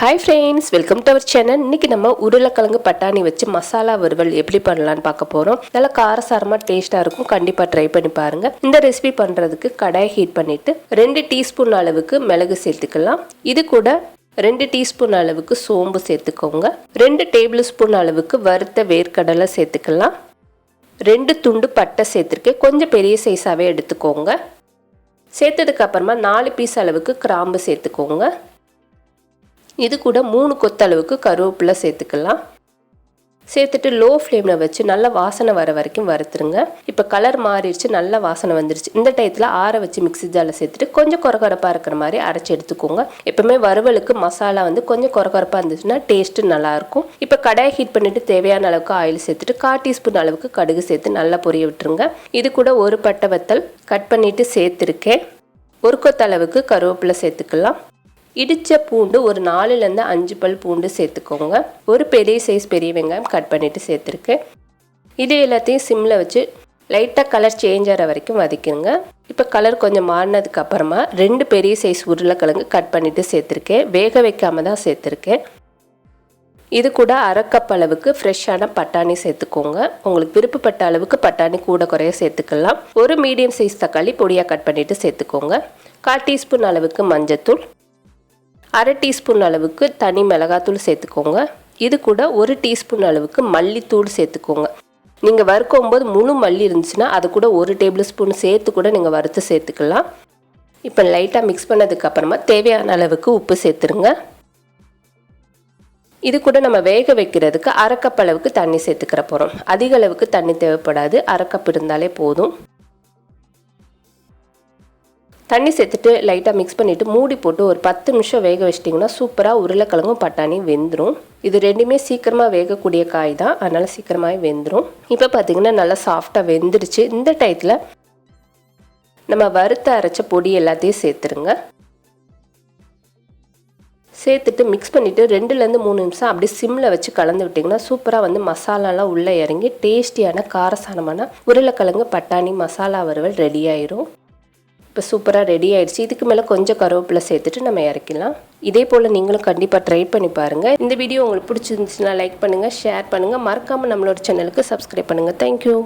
Hi friends welcome to our channel இன்னைக்கு நம்ம உருளைக்கிழங்கு பட்டாணி வச்சு மசாலா வறுவல் எப்படி பண்ணலாம்னு பார்க்க போகிறோம் நல்லா காரசாரமாக டேஸ்ட்டாக இருக்கும். கண்டிப்பாக ட்ரை பண்ணி பாருங்கள் இந்த ரெசிபி பண்ணுறதுக்கு கடாயை ஹீட் பண்ணிவிட்டு ரெண்டு டீஸ்பூன் அளவுக்கு மிளகு சேர்த்துக்கலாம். இது கூட ரெண்டு டீஸ்பூன் அளவுக்கு சோம்பு சேர்த்துக்கோங்க. ரெண்டு டேபிள் ஸ்பூன் அளவுக்கு வறுத்த வேர்க்கடலை சேர்த்துக்கலாம். ரெண்டு துண்டு பட்டை சேர்த்துருக்கேன். கொஞ்சம் பெரிய சைஸாகவே எடுத்துக்கோங்க. சேர்த்ததுக்கு அப்புறமா நாலு பீஸ் அளவுக்கு கிராம்பு சேர்த்துக்கோங்க. இது கூட மூணு கொத்தளவுக்கு கருவேப்பிலை சேர்த்துக்கலாம். சேர்த்துட்டு லோ ஃப்ளேமில் வச்சு நல்ல வாசனை வர வரைக்கும் வறுத்துருங்க. இப்போ கலர் மாறிடுச்சு நல்ல வாசனை வந்துருச்சு. இந்த டயத்தில் ஆற வச்சு மிக்ஸி ஜாரில் சேர்த்துட்டு கொஞ்சம் குறகுறப்பாக இருக்கிற மாதிரி அரைச்சி எடுத்துக்கோங்க. எப்பவுமே வறுவலுக்கு மசாலா வந்து கொஞ்சம் குறகுறப்பாக இருந்துச்சுன்னா டேஸ்ட்டு நல்லாயிருக்கும். இப்போ கடாயை ஹீட் பண்ணிவிட்டு தேவையான அளவுக்கு ஆயில் சேர்த்துட்டு கால் டீஸ்பூன் அளவுக்கு கடுகு சேர்த்து நல்லா பொரிய விட்டுருங்க. இது கூட ஒரு பட்டை வத்தல் கட் பண்ணிவிட்டு சேர்த்துருக்கேன். ஒரு கொத்தளவுக்கு கருவேப்பிலை சேர்த்துக்கலாம். இடித்த பூண்டு ஒரு நாலுலேருந்து அஞ்சு பல் பூண்டு சேர்த்துக்கோங்க. ஒரு பெரிய சைஸ் பெரிய வெங்காயம் கட் பண்ணிவிட்டு சேர்த்துருக்கேன் இது எல்லாத்தையும் சிம்மில் வச்சு லைட்டாக கலர் சேஞ்ச் ஆகிற வரைக்கும் வதக்கிடுங்க. இப்போ கலர் கொஞ்சம் மாறினதுக்கு அப்புறமா ரெண்டு பெரிய சைஸ் உருளைக்கிழங்கு கட் பண்ணிவிட்டு சேர்த்துருக்கேன். வேக வைக்காமல் தான் சேர்த்துருக்கேன். இது கூட அரைக்கப் அளவுக்கு ஃப்ரெஷ்ஷான பட்டாணி சேர்த்துக்கோங்க. உங்களுக்கு விருப்பப்பட்ட அளவுக்கு பட்டாணி கூட குறைய சேர்த்துக்கலாம். ஒரு மீடியம் சைஸ் தக்காளி பொடியாக கட் பண்ணிவிட்டு சேர்த்துக்கோங்க. கால் டீஸ்பூன் அளவுக்கு மஞ்சத்தூள். அரை டீஸ்பூன் அளவுக்கு தனி மிளகாத்தூள் சேர்த்துக்கோங்க. இது கூட ஒரு டீஸ்பூன் அளவுக்கு மல்லித்தூள் சேர்த்துக்கோங்க. நீங்கள் வறுக்கும் போது முழு மல்லி இருந்துச்சுன்னா அது கூட ஒரு டேபிள் ஸ்பூன் சேர்த்து கூட நீங்கள் வறுத்து சேர்த்துக்கலாம். இப்போ லைட்டாக மிக்ஸ் பண்ணதுக்கப்புறமா தேவையான அளவுக்கு உப்பு சேர்த்துருங்க. இது கூட நம்ம வேக வைக்கிறதுக்கு அரைக்கப் அளவுக்கு தண்ணி சேர்த்துக்கிற போகிறோம் அதிக அளவுக்கு தண்ணி தேவைப்படாது. அரைக்கப் இருந்தாலே போதும். தண்ணி சேர்த்துட்டு லைட்டாக மிக்ஸ் பண்ணிவிட்டு மூடி போட்டு ஒரு பத்து நிமிஷம் வேக வச்சிட்டிங்கன்னா சூப்பராக உருளைக்கிழங்கும் பட்டாணி வெந்துடும் இது ரெண்டுமே சீக்கிரமாக வேகக்கூடிய காய் தான் அதனால் சீக்கிரமாகவே வெந்துடும் இப்போ பார்த்திங்கன்னா நல்லா சாஃப்டாக வெந்துடுச்சு இந்த டயத்தில் நம்ம வறுத்த அரைச்ச பொடி எல்லாத்தையும் சேர்த்துருங்க. சேர்த்துட்டு மிக்ஸ் பண்ணிவிட்டு ரெண்டுலேருந்து மூணு நிமிஷம் அப்படியே சிம்மில் வச்சு கலந்து விட்டிங்கன்னா சூப்பராக வந்து மசாலாலாம் உள்ளே இறங்கி டேஸ்டியான காரசாரமான உருளைக்கிழங்கு பட்டாணி மசாலா வறுவல் ரெடி ஆயிரும். இப்போ சூப்பராக ரெடி ஆயிடுச்சு. இதுக்கு மேலே கொஞ்சம் கருவேப்பிலை சேர்த்துட்டு நம்ம இறக்கலாம் இதே போல் நீங்களும் கண்டிப்பாக ட்ரை பண்ணி பாருங்கள் இந்த வீடியோ உங்களுக்கு பிடிச்சிருந்துச்சுன்னா லைக் பண்ணுங்கள் ஷேர் பண்ணுங்கள் மறக்காமல் நம்மளோட சேனலுக்கு சப்ஸ்கிரைப் பண்ணுங்கள் தேங்க்யூ